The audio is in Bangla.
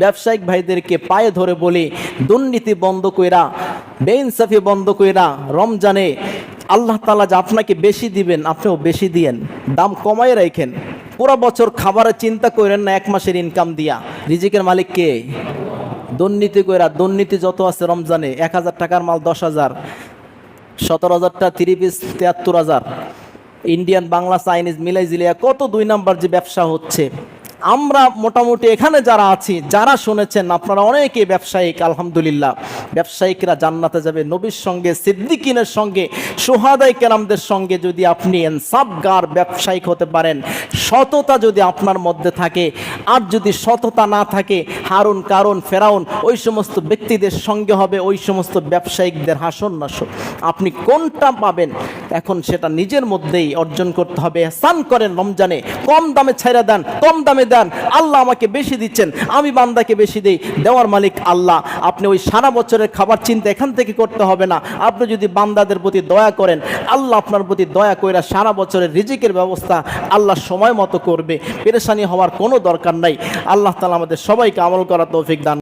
ব্যবসায়িক ভাইদেরকে পায়ে ধরে বলি, দুর্নীতি বন্ধ কইরা, বেইনসাফি বন্ধ কইরা রমজানে আল্লাহ তালা যে আপনাকে বেশি দিবেন, আপনিও বেশি দিয়েন। দাম কমাই রাখেন পুরো বছর খাবারের চিন্তা করেন না এক মাসের ইনকাম দিয়া। রিজিকের মালিক কে? দুর্নীতি কইরা, দুর্নীতি যত আছে রমজানে, এক হাজার টাকার মাল দশ হাজার, সতেরো হাজারটা থ্রি পিস তিয়াত্তর হাজার। ইন্ডিয়ান, বাংলা, চাইনিজ মিলাই জিলিয়া কত দুই নাম্বার যে ব্যবসা হচ্ছে। আমরা মোটামুটি এখানে যারা আছি যারা শুনেছেন আপনারা অনেকে ব্যবসায়িক আলহামদুলিল্লাহ। ব্যবসায়িকরা জান্নাতে যাবে, নবীর সঙ্গে, সিদ্দিকিনের সঙ্গে, সোহাদাই কেরামদের সঙ্গে যদি আপনি এনসাবগার ব্যবসায়িক হতে পারেন, সততা যদি আপনার মধ্যে থাকে, আর যদি সততা না থাকে, হারুন কারণ ফেরাউন, ওই সমস্ত ব্যক্তিদের সঙ্গে হবে, ওই সমস্ত ব্যবসায়িকদের হাসন নাসন। আপনি কোনটা পাবেন? এখন সেটা নিজের মধ্যেই অর্জন করতে হবে। সান করেন রমজানে, কম দামে ছাইরা দেন, কম দামে দেন। আল্লাহ আমাকে বেশি দিচ্ছেন, আমি বান্দাকে বেশি দেই। দেওয়ার মালিক আল্লাহ। আপনি ওই সারা বছরের খাবার চিন্তা এখান থেকে করতে হবে না। আপনি যদি বান্দাদের প্রতি দয়া করেন, আল্লাহ আপনার প্রতি দয়া কইরা সারা বছরের রিজিকের ব্যবস্থা আল্লাহ সময় মতো করবে। পেরেশানি হওয়ার কোনো দরকার নাই। আল্লাহ তালা আমাদের সবাইকে আমল করা তৌফিক দান